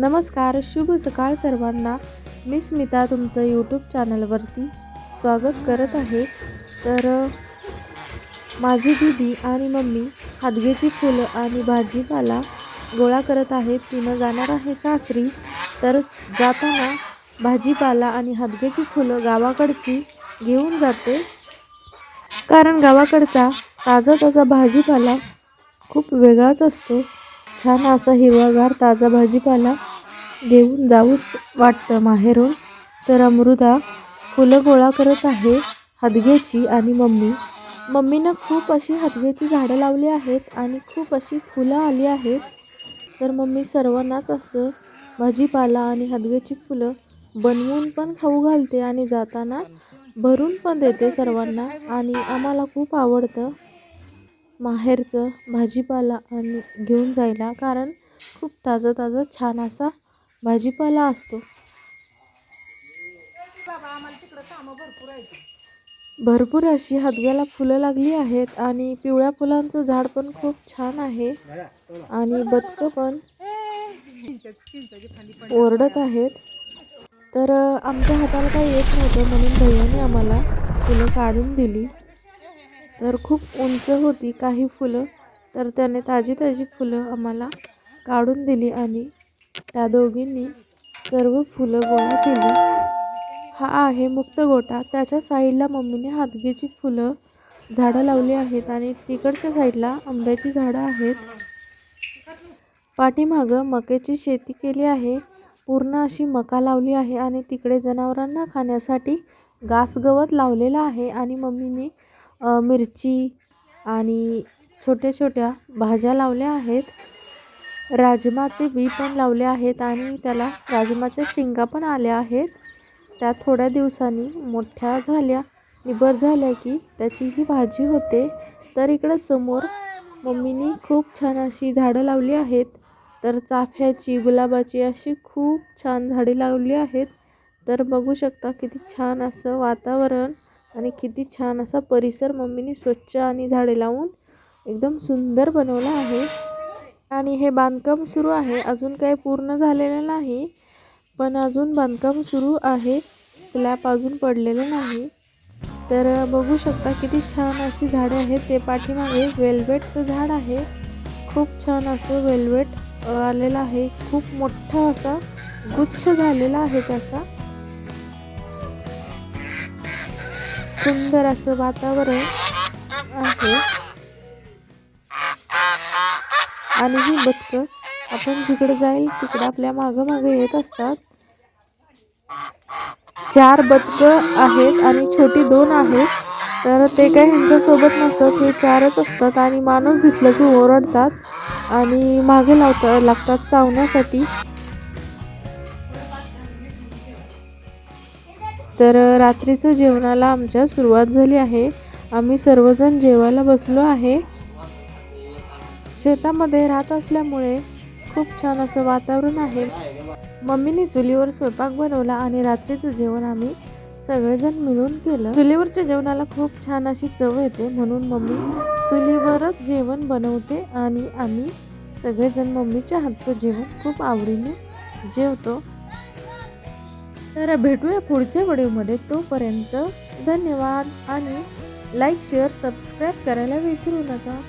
नमस्कार शुभ सकाळ सर्वांना. मी स्मिता तुमचं यूट्यूब चॅनलवरती स्वागत करत आहे. तर माझी दीदी आणि मम्मी हादग्याची फुलं आणि भाजीपाला गोळा करत आहेत. तिनं जाणार आहे सासरी. तर जाताना भाजीपाला आणि हादग्याची फुलं गावाकडची घेऊन जाते. कारण गावाकडचा ताजा ताजा भाजीपाला खूप वेगळाच असतो. छान असा हिरवागार ताजा भाजीपाला घेऊन जाऊच वाटतं माहेरून. तर अमृता फुलं गोळा करत आहे हदग्याची आणि मम्मी. मम्मीनं खूप अशी हदग्याची झाडं लावली आहेत आणि खूप अशी फुलं आली आहेत. तर मम्मी सर्वांनाच असं भाजीपाला आणि हदग्याची फुलं बनवून पण खाऊ घालते आणि जाताना भरून पण देते सर्वांना आणि आम्हाला खूप आवडतं. माहेरचं भाजीपाला आणि घेऊन जायला कारण खूप ताजा ताजा छान असा भाजीपाला असतो. भरपूर अशी हादग्याला फुलं लागली आहेत आणि पिवळ्या फुलांचं झाड पण खूप छान आहे आणि बदकं पण ओरडत आहेत. तर आमच्या हाताला काही येत नव्हतं म्हणून भैयाने आम्हाला फुलं काढून दिली. तर खूप उंच होती काही फुलं तर त्याने ताजी ताजी फुलं आम्हाला काढून दिली आणि त्या दोघींनी सर्व फुलं गोळा केली. हा आहे मुक्त गोटा त्याच्या साईडला मम्मीने हातगीची फुलं झाडं लावली आहेत आणि तिकडच्या साईडला आंब्याची झाडं आहेत. पाठीमागं मक्याची शेती केली आहे. पूर्ण अशी मका लावली आहे आणि तिकडे जनावरांना खाण्यासाठी घास गवत लावलेलं आहे आणि मम्मीने मिरची आणि छोट्या छोट्या भाज्या लावल्या आहेत. राजमाचे बी पण लावले आहेत आणि त्याला राजमाच्या शेंगा पण आल्या आहेत. त्या थोड्या दिवसांनी मोठ्या झाल्या. निबर झाल्या की त्याची ही भाजी होते. तर इकडं समोर मम्मीनी खूप छान अशी झाडं लावली आहेत. तर चाफ्याची गुलाबाची अशी खूप छान झाडे लावली आहेत. तर बघू शकता किती छान असं वातावरण आणि किती छान असा परिसर मम्मीने स्वच्छ आणि झाडे लावून एकदम सुंदर बनवला आहे. आणि हे बांधकाम सुरू आहे. अजून काही पूर्ण झालेलं नाही पण अजून बांधकाम सुरू आहे. स्लॅब अजून पडलेलं नाही. तर बघू शकता किती छान अशी झाडे आहेत. ते पाठीमागे वेल्वेटचं झाड आहे. खूप छान असं वेल्वेट आलेलं आहे. खूप मोठा असा गुच्छ झालेला आहे त्याचा. सुंदर असं वातावरण आहे. आणि ही बदकं आपण जिकडे जाईल तिकडे आपल्या मागं मागं येत असतात. चार बदकं आहेत आणि छोटी दोन आहेत. तर ते काय ह्यांच्यासोबत नसत हे चारच असतात आणि माणूस दिसलं की ओरडतात आणि मागे लावता लागतात चावण्यासाठी. तर रात्रीचं जेवणाला आमच्या सुरुवात झाली आहे. आम्ही सर्वजण जेवायला बसलो आहे. शेतामध्ये राहत असल्यामुळे खूप छान असं वातावरण आहे. मम्मीने चुलीवर स्वयंपाक बनवला आणि रात्रीचं जेवण आम्ही सगळेजण मिळून केलं. चुलीवरच्या जेवणाला खूप छान अशी चव येते म्हणून मम्मी चुलीवरच जेवण बनवते आणि आम्ही सगळेजण मम्मीच्या हातचं जेवण खूप आवडीने जेवतो. तर भेटूया पुढच्या व्हिडिओमध्ये. तोपर्यंत धन्यवाद आणि लाईक शेअर सबस्क्राईब करायला विसरू नका.